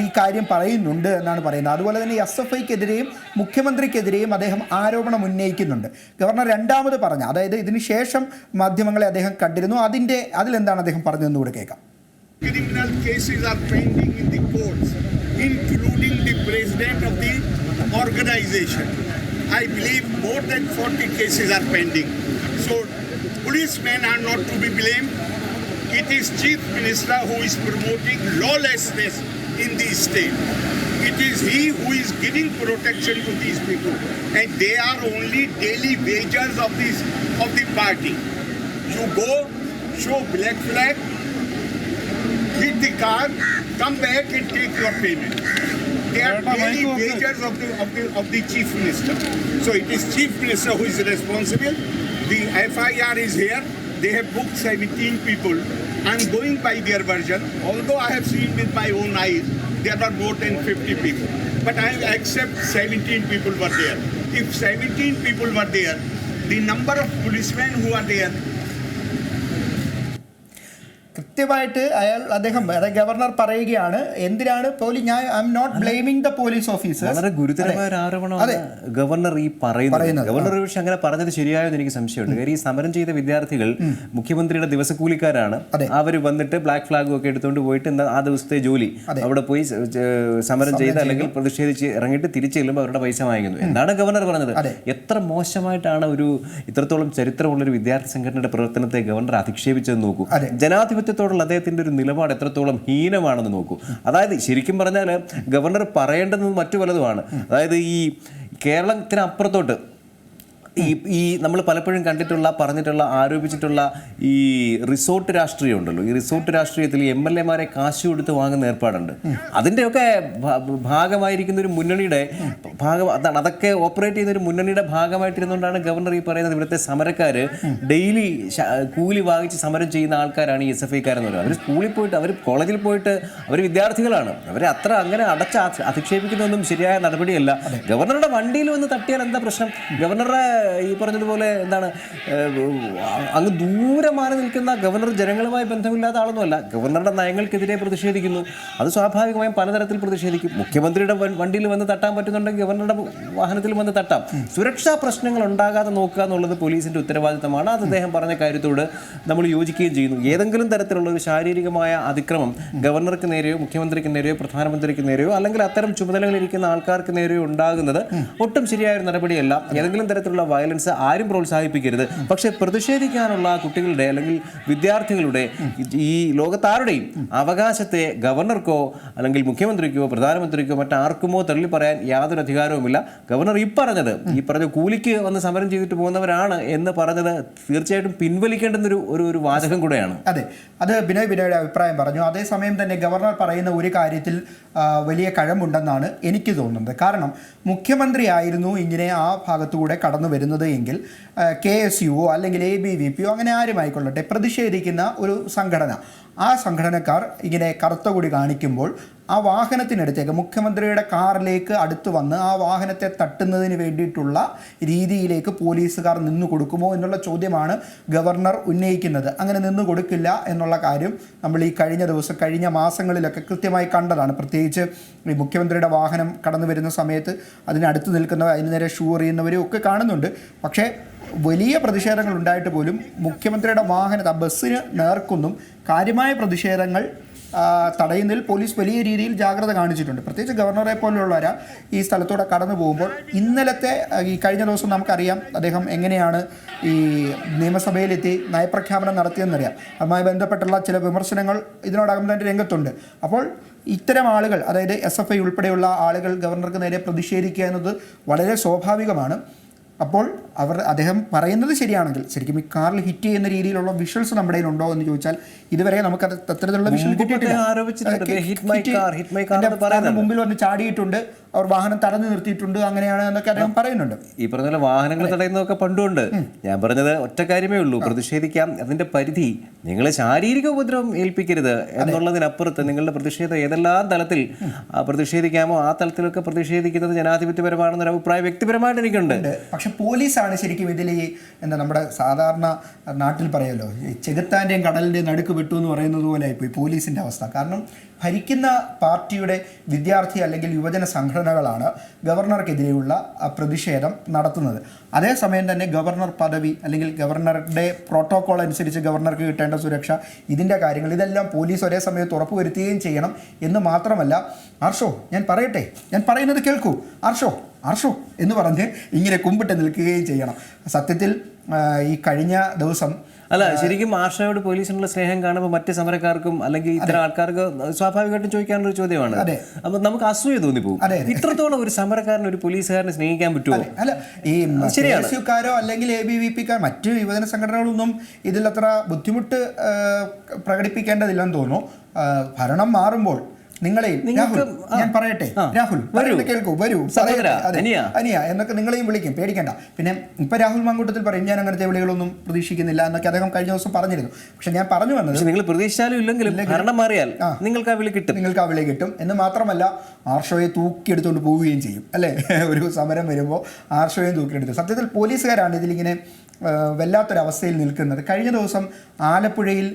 [SPEAKER 1] ഈ കാര്യം പറയുന്നുണ്ട് എന്നാണ് പറയുന്നത്. അതുപോലെ തന്നെ എസ് എഫ് ഐക്കെതിരെയും മുഖ്യമന്ത്രിക്കെതിരെയും അദ്ദേഹം ആരോപണം ഉന്നയിക്കുന്നുണ്ട്. ഗവർണർ രണ്ടാമത് പറഞ്ഞു അതായത് ഇതിന് ശേഷം മാധ്യമങ്ങളെ അദ്ദേഹം കണ്ടിരുന്നു. അതിന്റെ അതിലെന്താണ് അദ്ദേഹം പറഞ്ഞതെന്ന് കൂടെ കേൾക്കാം.
[SPEAKER 2] Criminal cases are pending in the courts, including the president of the organization. I believe more than 40 cases are pending. So, policemen are not to be blamed. It is Chief Minister who is promoting lawlessness in the state. It is he who is giving protection to these people, and they are only daily wagers of this of the party. You go, show black flag, hit the car, come back and take your payment. They are daily wagers of the, of, the, of the chief minister. So it is chief minister who is responsible. The FIR is here. They have booked 17 people. I'm going by their version. Although I have seen with my own eyes, there are more than 50 people. but I accept 17 people were there. If 17 people were there, the number of policemen who are there
[SPEAKER 1] കൃത്യമായിട്ട് അയാൾ അദ്ദേഹം അതായത് governor പറയുകയാണ് എന്തിനാണ് police ഞാൻ I'm not blaming the police officer
[SPEAKER 3] വളരെ ഗുരുതരമായ ഒരു ആരോപണമാണ് ഗവർണർ ഈ പറയുന്നത്. ഗവർണർ പക്ഷെ അങ്ങനെ പറഞ്ഞത് ശരിയായെന്ന് എനിക്ക് സംശയമുണ്ട്. കാര്യം ഈ സമരം ചെയ്ത വിദ്യാർത്ഥികൾ മുഖ്യമന്ത്രിയുടെ ദിവസക്കൂലിക്കാരാണ്. അവർ വന്നിട്ട് ബ്ലാക്ക് ഫ്ലാഗും ഒക്കെ എടുത്തുകൊണ്ട് പോയിട്ട് എന്താ ആ ദിവസത്തെ ജോലി അവിടെ പോയി സമരം ചെയ്ത് അല്ലെങ്കിൽ പ്രതിഷേധിച്ച് ഇറങ്ങിയിട്ട് തിരിച്ചു ചെല്ലുമ്പോൾ അവരുടെ പൈസ വാങ്ങിക്കുന്നു. എന്താണ് ഗവർണർ പറഞ്ഞത്. എത്ര മോശമായിട്ടാണ് ഒരു ഇത്രത്തോളം ചരിത്രമുള്ള ഒരു വിദ്യാർത്ഥി സംഘടനയുടെ പ്രവർത്തനത്തെ ഗവർണർ അധിക്ഷേപിച്ചതെന്ന് നോക്കൂ. ജനാധിപത്യത്തോടുള്ള അദ്ദേഹത്തിന്റെ ഒരു നിലപാട് എത്രത്തോളം ഹീനമാണെന്ന് നോക്കൂ. അതായത് ശരിക്കും പറഞ്ഞാൽ ഗവർണർ പറയേണ്ടത് മറ്റു പലതുമാണ്. അതായത് ഈ കേരളത്തിനപ്പുറത്തോട്ട് ഈ ഈ നമ്മൾ പലപ്പോഴും കണ്ടിട്ടുള്ള പറഞ്ഞിട്ടുള്ള ആരോപിച്ചിട്ടുള്ള ഈ റിസോർട്ട് രാഷ്ട്രീയം ഉണ്ടല്ലോ. ഈ റിസോർട്ട് രാഷ്ട്രീയത്തിൽ എം എൽ എമാരെ കാശ് കൊടുത്ത് വാങ്ങുന്ന ഏർപ്പാടുണ്ട്. അതിന്റെയൊക്കെ ഒക്കെ ഭാഗമായിരിക്കുന്ന ഒരു മുന്നണിയുടെ ഭാഗം അതാണ് അതൊക്കെ ഓപ്പറേറ്റ് ചെയ്യുന്ന ഒരു മുന്നണിയുടെ ഭാഗമായിട്ടിരുന്നുകൊണ്ടാണ് ഗവർണർ ഈ പറയുന്നത്. ഇവിടുത്തെ സമരക്കാർ ഡെയിലി കൂലി വാങ്ങിച്ച് സമരം ചെയ്യുന്ന ആൾക്കാരാണ് ഈ എസ് എഫ് ഐക്കാരെന്ന് പറയുന്നത് അവർ സ്കൂളിൽ പോയിട്ട് അവർ കോളേജിൽ പോയിട്ട് അവർ വിദ്യാർത്ഥികളാണ്. അവരെ അത്ര അങ്ങനെ അടച്ച അധ- അധിക്ഷേപിക്കുന്നതൊന്നും ശരിയായ നടപടിയല്ല. ഗവർണറുടെ വണ്ടിയിൽ വന്ന് തട്ടിയാൽ എന്താ പ്രശ്നം? ഗവർണറുടെ ഈ പറഞ്ഞതുപോലെ എന്താണ് അങ്ങ് ദൂരെ മാറി നിൽക്കുന്ന ഗവർണർ ജനങ്ങളുമായി ബന്ധമില്ലാത്ത ആളൊന്നുമല്ല. ഗവർണറുടെ നയങ്ങൾക്കെതിരെ പ്രതിഷേധിക്കുന്നു. അത് സ്വാഭാവികമായും പലതരത്തിൽ പ്രതിഷേധിക്കും. മുഖ്യമന്ത്രിയുടെ വണ്ടിയിൽ വന്ന് തട്ടാൻ പറ്റുന്നുണ്ടെങ്കിൽ ഗവർണറുടെ വാഹനത്തിൽ വന്ന് തട്ടാം. സുരക്ഷാ പ്രശ്നങ്ങൾ ഉണ്ടാകാതെ നോക്കുക എന്നുള്ളത് പോലീസിന്റെ ഉത്തരവാദിത്തമാണ്. അത് അദ്ദേഹം പറഞ്ഞ കാര്യത്തോട് നമ്മൾ യോജിക്കുകയും ചെയ്യുന്നു. ഏതെങ്കിലും തരത്തിലുള്ള ഒരു ശാരീരികമായ അതിക്രമം ഗവർണർക്ക് നേരെയോ മുഖ്യമന്ത്രിക്ക് നേരെയോ പ്രധാനമന്ത്രിക്ക് നേരെയോ അല്ലെങ്കിൽ അത്തരം ചുമതലകളിരിക്കുന്ന ആൾക്കാർക്ക് നേരെയോ ഉണ്ടാകുന്നത് ഒട്ടും ശരിയായ നടപടിയല്ല. ഏതെങ്കിലും തരത്തിലുള്ള വയലൻസ് ആരും പ്രോത്സാഹിപ്പിക്കരുത്. പക്ഷെ പ്രതിഷേധിക്കാനുള്ള കുട്ടികളുടെ അല്ലെങ്കിൽ വിദ്യാർത്ഥികളുടെ ഈ ലോകത്താരുടെയും അവകാശത്തെ ഗവർണർക്കോ അല്ലെങ്കിൽ മുഖ്യമന്ത്രിക്കോ പ്രധാനമന്ത്രിക്കോ മറ്റാർക്കുമോ തള്ളി പറയാൻ യാതൊരു അധികാരവുമില്ല. ഗവർണർ ഈ പറഞ്ഞത് ഈ പറഞ്ഞ കൂലിക്ക് വന്ന് സമരം ചെയ്തിട്ട് പോകുന്നവരാണ് എന്ന് പറഞ്ഞത് തീർച്ചയായിട്ടും പിൻവലിക്കേണ്ടുന്ന ഒരു ഒരു വാചകം കൂടെയാണ്.
[SPEAKER 1] അതെ. അത് ബിനോയ് ബിനോയുടെ അഭിപ്രായം പറഞ്ഞു. അതേസമയം തന്നെ ഗവർണർ പറയുന്ന ഒരു കാര്യത്തിൽ വലിയ കഴമ്പുണ്ടെന്നാണ് എനിക്ക് തോന്നുന്നത്. കാരണം മുഖ്യമന്ത്രി ആയിരുന്നു ഇങ്ങനെ ആ ഭാഗത്തുകൂടെ കടന്നു വരുന്നത് എങ്കിൽ കെ എസ് യുവോ അല്ലെങ്കിൽ എ ബി വി പിയോ അങ്ങനെ ആരും ആയിക്കൊള്ളട്ടെ പ്രതിഷേധിക്കുന്ന ഒരു സംഘടന. ആ സംഘടനക്കാർ ഇങ്ങനെ കറുത്ത കൂടി കാണിക്കുമ്പോൾ ആ വാഹനത്തിനടുത്തേക്ക് മുഖ്യമന്ത്രിയുടെ കാറിലേക്ക് അടുത്ത് വന്ന് ആ വാഹനത്തെ തട്ടുന്നതിന് വേണ്ടിയിട്ടുള്ള രീതിയിലേക്ക് പോലീസുകാർ നിന്നു കൊടുക്കുമോ എന്നുള്ള ചോദ്യമാണ് ഗവർണർ ഉന്നയിക്കുന്നത്. അങ്ങനെ നിന്നു കൊടുക്കില്ല എന്നുള്ള കാര്യം നമ്മൾ ഈ കഴിഞ്ഞ ദിവസം കഴിഞ്ഞ മാസങ്ങളിലൊക്കെ കൃത്യമായി കണ്ടതാണ്. പ്രത്യേകിച്ച് ഈ മുഖ്യമന്ത്രിയുടെ വാഹനം കടന്നു വരുന്ന സമയത്ത് അതിനടുത്ത് നിൽക്കുന്നവർ അതിന് നേരെ ഷൂ എറിയുന്നവരും ഒക്കെ കാണുന്നുണ്ട്. പക്ഷേ വലിയ പ്രതിഷേധങ്ങൾ ഉണ്ടായിട്ട് പോലും മുഖ്യമന്ത്രിയുടെ വാഹനത്തെ ബസ്സിന് നേർക്കൊന്നും കാര്യമായ പ്രതിഷേധങ്ങൾ തടയുന്നതിൽ പോലീസ് വലിയ രീതിയിൽ ജാഗ്രത കാണിച്ചിട്ടുണ്ട്. പ്രത്യേകിച്ച് ഗവർണറെ പോലുള്ളവരാ ഈ സ്ഥലത്തൂടെ കടന്നു പോകുമ്പോൾ. ഇന്നലത്തെ ഈ കഴിഞ്ഞ ദിവസം നമുക്കറിയാം അദ്ദേഹം എങ്ങനെയാണ് ഈ നിയമസഭയിലെത്തി നയപ്രഖ്യാപനം നടത്തിയെന്നറിയാം. അതുമായി ബന്ധപ്പെട്ടുള്ള ചില വിമർശനങ്ങൾ ഇതിനോടകം തന്നെ രംഗത്തുണ്ട്. അപ്പോൾ ഇത്തരം ആളുകൾ അതായത് എസ് എഫ് ഐ ഉൾപ്പെടെയുള്ള ആളുകൾ ഗവർണർക്ക് നേരെ പ്രതിഷേധിക്കുക എന്നത് വളരെ സ്വാഭാവികമാണ്. അപ്പോൾ അവർ അദ്ദേഹം പറയുന്നത് ശരിയാണെങ്കിൽ ശരിക്കും ഈ കാറിൽ ഹിറ്റ് ചെയ്യുന്ന രീതിയിലുള്ള വിഷ്വൽസ് നമ്മുടെ ഉണ്ടോ എന്ന് ചോദിച്ചാൽ ഇതുവരെ നമുക്ക് അത് അത്തരത്തിലുള്ള വിഷ്വൽ കിട്ടിയിട്ടില്ല. മുമ്പിൽ വന്ന് ചാടിയിട്ടുണ്ട്. അവർ വാഹനം തടഞ്ഞു നിർത്തിയിട്ടുണ്ട് അങ്ങനെയാണ് എന്നൊക്കെ അദ്ദേഹം പറയുന്നുണ്ട്.
[SPEAKER 3] ഈ പറഞ്ഞ വാഹനങ്ങൾ തടയുന്നതൊക്കെ പണ്ടുണ്ട്. ഞാൻ പറഞ്ഞത് ഒറ്റ കാര്യമേ ഉള്ളൂ പ്രതിഷേധിക്കാം. അതിന്റെ പരിധി നിങ്ങൾ ശാരീരിക ഉപദ്രവം ഏൽപ്പിക്കരുത് എന്നുള്ളതിനപ്പുറത്ത് നിങ്ങളുടെ പ്രതിഷേധം ഏതെല്ലാം തലത്തിൽ പ്രതിഷേധിക്കാമോ ആ തലത്തിലൊക്കെ പ്രതിഷേധിക്കുന്നത് ജനാധിപത്യപരമാണെന്നൊരു അഭിപ്രായം വ്യക്തിപരമായിട്ട് എനിക്കുണ്ട്.
[SPEAKER 1] പക്ഷെ പോലീസാണ് ശരിക്കും ഇതിൽ ഈ എന്താ നമ്മുടെ സാധാരണ നാട്ടിൽ പറയുമല്ലോ ചെകുത്താന്റെയും കടലിന്റെയും നടുക്ക് വിട്ടു എന്ന് പറയുന്നത് പോലെ ആയിപ്പോയി പോലീസിന്റെ അവസ്ഥ. കാരണം ഭരിക്കുന്ന പാർട്ടിയുടെ വിദ്യാർത്ഥി അല്ലെങ്കിൽ യുവജന സംഘടനകളാണ് ഗവർണർക്കെതിരെയുള്ള പ്രതിഷേധം നടത്തുന്നത്. അതേസമയം തന്നെ ഗവർണർ പദവി അല്ലെങ്കിൽ ഗവർണറുടെ പ്രോട്ടോകോൾ അനുസരിച്ച് ഗവർണർക്ക് കിട്ടേണ്ട സുരക്ഷ ഇതിന്റെ കാര്യങ്ങൾ ഇതെല്ലാം പോലീസ് ഒരേ സമയത്ത് ഉറപ്പുവരുത്തുകയും ചെയ്യണം എന്ന് മാത്രമല്ല അർഷോ ഞാൻ പറയട്ടെ ഞാൻ പറയുന്നത് കേൾക്കൂ. അർഷോ അർഷോ എന്ന് പറഞ്ഞ് ഇങ്ങനെ കുമ്പിട്ട് നിൽക്കുകയും ചെയ്യണം. സത്യത്തിൽ ഈ കഴിഞ്ഞ ദിവസം
[SPEAKER 3] അല്ല ശരിക്കും ആർഷയോട് പോലീസിനുള്ള സ്നേഹം കാണുമ്പോൾ മറ്റ് സമരക്കാർക്കും അല്ലെങ്കിൽ ഇത്തരം ആൾക്കാർക്ക് സ്വാഭാവികമായിട്ടും ചോദിക്കാനുള്ള ഒരു ചോദ്യമാണ്. അപ്പൊ നമുക്ക് അസൂയ തോന്നിപ്പോകും. ഇത്രത്തോളം ഒരു സമരക്കാരനെ ഒരു പോലീസുകാരനെ സ്നേഹിക്കാൻ പറ്റുമോ
[SPEAKER 1] അല്ല ഈ
[SPEAKER 3] ശരിയാണ്.
[SPEAKER 1] അല്ലെങ്കിൽ എ ബി വി പിക്കാർ മറ്റ് യുവജന സംഘടനകളൊന്നും ഇതിലത്ര ബുദ്ധിമുട്ട് പ്രകടിപ്പിക്കേണ്ടതില്ലെന്ന് തോന്നുന്നു ഭരണം മാറുമ്പോൾ നിങ്ങളെയും രാഹുൽ ഞാൻ പറയട്ടെ രാഹുൽ കേൾക്കൂ വരൂ.
[SPEAKER 3] അനിയാ.
[SPEAKER 1] എന്നൊക്കെ നിങ്ങളെയും വിളിക്കും പേടിക്കണ്ട. പിന്നെ ഇപ്പൊ രാഹുൽ മാങ്കൂട്ടത്തിൽ പറയും ഞാൻ അങ്ങനത്തെ വിളികളൊന്നും പ്രതീക്ഷിക്കുന്നില്ല എന്നൊക്കെ അദ്ദേഹം കഴിഞ്ഞ ദിവസം പറഞ്ഞിരുന്നു. പക്ഷെ ഞാൻ പറഞ്ഞു വന്നത്
[SPEAKER 3] നിങ്ങൾ പ്രതീക്ഷിച്ചാലും ഇല്ലെങ്കിലും ഭരണം മാറിയാൽ നിങ്ങൾക്ക് ആ വിളി കിട്ടും.
[SPEAKER 1] നിങ്ങൾക്ക് ആ വിളി കിട്ടും. എന്ന് മാത്രമല്ല ആർഷോയെ തൂക്കിയെടുത്തുകൊണ്ട് പോവുകയും ചെയ്യും അല്ലേ? ഒരു സമരം വരുമ്പോൾ ആർഷോയെ തൂക്കിയെടുത്തു. സത്യത്തിൽ പോലീസുകാരാണ് ഇതിലിങ്ങനെ വല്ലാത്തൊരവസ്ഥയിൽ നിൽക്കുന്നത്. കഴിഞ്ഞ ദിവസം ആലപ്പുഴയിൽ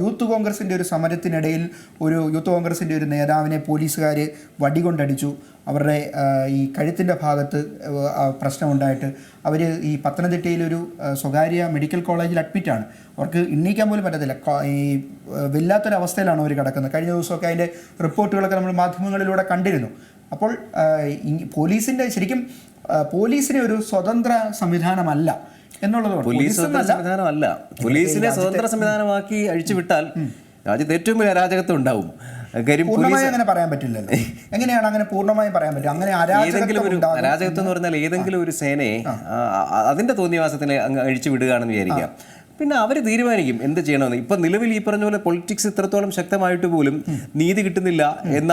[SPEAKER 1] യൂത്ത് കോൺഗ്രസിന്റെ ഒരു സമരത്തിനിടയിൽ ഒരു യൂത്ത് കോൺഗ്രസിന്റെ ഒരു നേതാവിനെ പോലീസുകാർ വടികൊണ്ടടിച്ചു. അവരുടെ ഈ കഴുത്തിന്റെ ഭാഗത്ത് പ്രശ്നമുണ്ടായിട്ട് അവർ ഈ പത്തനംതിട്ടയിലൊരു സ്വകാര്യ മെഡിക്കൽ കോളേജിൽ അഡ്മിറ്റാണ് അവർക്ക് എണ്ണീക്കാൻ പോലും പറ്റത്തില്ല. ഈ വല്ലാത്തൊരവസ്ഥയിലാണ് അവർ കിടക്കുന്നത്. കഴിഞ്ഞ ദിവസമൊക്കെ അതിന്റെ റിപ്പോർട്ടുകളൊക്കെ നമ്മൾ മാധ്യമങ്ങളിലൂടെ കണ്ടിരുന്നു. അപ്പോൾ പോലീസിന്റെ ശരിക്കും പോലീസിനെ ഒരു സ്വതന്ത്ര സംവിധാനമല്ല. എന്നുള്ളത്.
[SPEAKER 3] പോലീസ് സംവിധാനമല്ല. പോലീസിനെ സ്വതന്ത്ര സംവിധാനമാക്കി അഴിച്ചുവിട്ടാൽ രാജ്യത്ത് ഏറ്റവും വലിയ അരാജകത്വം ഉണ്ടാവും.
[SPEAKER 1] പൂർണമായും അങ്ങനെ പറയാൻ പറ്റില്ലല്ലോ. എങ്ങനെയാണ് അങ്ങനെ പൂർണമായും പറയാൻ പറ്റും അങ്ങനെ
[SPEAKER 3] ഏതെങ്കിലും
[SPEAKER 1] അരാജകത്വം
[SPEAKER 3] ഒരു അരാജകത്വം എന്ന് പറഞ്ഞാൽ ഏതെങ്കിലും ഒരു സേനയെ അതിന്റെ തോന്നിയവാസത്തിന് അങ്ങ് അഴിച്ചു വിടുകയാണെന്ന് വിചാരിക്കാം പിന്നെ അവർ തീരുമാനിക്കും എന്ത് ചെയ്യണമെന്ന്. ഇപ്പം നിലവിൽ ഈ പറഞ്ഞ പോലെ പൊളിറ്റിക്സ് ഇത്രത്തോളം ശക്തമായിട്ട് പോലും നീതി കിട്ടുന്നില്ല എന്ന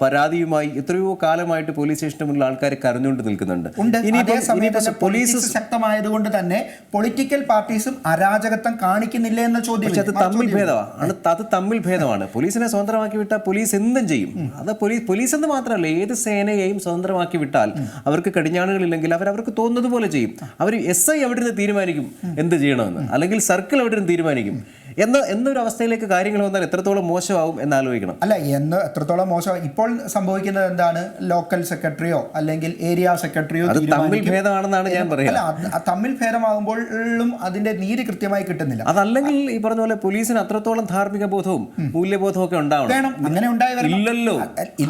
[SPEAKER 3] പരാതിയുമായി എത്രയോ കാലമായിട്ട് പോലീസ് സ്റ്റേഷന് മുന്നിൽ ആൾക്കാർ കരഞ്ഞുകൊണ്ട് നിൽക്കുന്നുണ്ട്.
[SPEAKER 1] ഇനി
[SPEAKER 3] ഇനിയിപ്പം-
[SPEAKER 1] അതേ സമയത്ത്
[SPEAKER 3] ഇനിയിപ്പം
[SPEAKER 1] തന്നെ
[SPEAKER 3] പോലീസ്
[SPEAKER 1] ശക്തമായതുകൊണ്ട് തന്നെ പൊളിറ്റിക്കൽ പാർട്ടീസും അരാജകത്വം കാണിക്കുന്നില്ല എന്ന ചോദ്യം
[SPEAKER 3] പക്ഷെ അത് തമ്മിൽ ഭേദമാണ് അത് തമ്മിൽ ഭേദമാണ്. പോലീസിനെ സ്വതന്ത്രമാക്കി വിട്ടാൽ പോലീസ് എന്തും ചെയ്യും. അത് പോലീസ് പോലീസ് എന്ന് മാത്രമല്ല ഏത് സേനയെയും സ്വതന്ത്രമാക്കി വിട്ടാൽ അവർക്ക് കടിഞ്ഞാണുകളില്ലെങ്കിൽ അവർ അവർക്ക് തോന്നുന്നത് പോലെ ചെയ്യും. അവർ എസ് ഐ അവിടെ നിന്ന് തീരുമാനിക്കും എന്ത് ചെയ്യണമെന്ന്. അല്ലെങ്കിൽ സർക്കിൾ എവിടെയും തീരുമാനിക്കും. എന്ന എന്നൊരു അവസ്ഥയിലേക്ക് കാര്യങ്ങൾ വന്നാൽ എത്രത്തോളം മോശമാവും എന്ന് ആലോചിക്കണം.
[SPEAKER 1] അല്ല എന്ന് എത്രത്തോളം മോശം ഇപ്പോൾ സംഭവിക്കുന്നത് എന്താണ്? ലോക്കൽ സെക്രട്ടറിയോ അല്ലെങ്കിൽ ഏരിയ സെക്രട്ടറിയോ
[SPEAKER 3] തമ്മിൽ. ഭേദമാണെന്നാണ് ഞാൻ
[SPEAKER 1] പറയുന്നത് തമ്മിൽ ഭേദമാകുമ്പോഴും അതിന്റെ നീതി കൃത്യമായി കിട്ടുന്നില്ല.
[SPEAKER 3] അതല്ലെങ്കിൽ ഈ പറഞ്ഞ പോലെ പോലീസിന് അത്രത്തോളം ധാർമ്മിക ബോധവും മൂല്യബോധവും ഒക്കെ ഉണ്ടാവണം.
[SPEAKER 1] വേണം. അങ്ങനെ
[SPEAKER 3] ഇല്ലല്ലോ.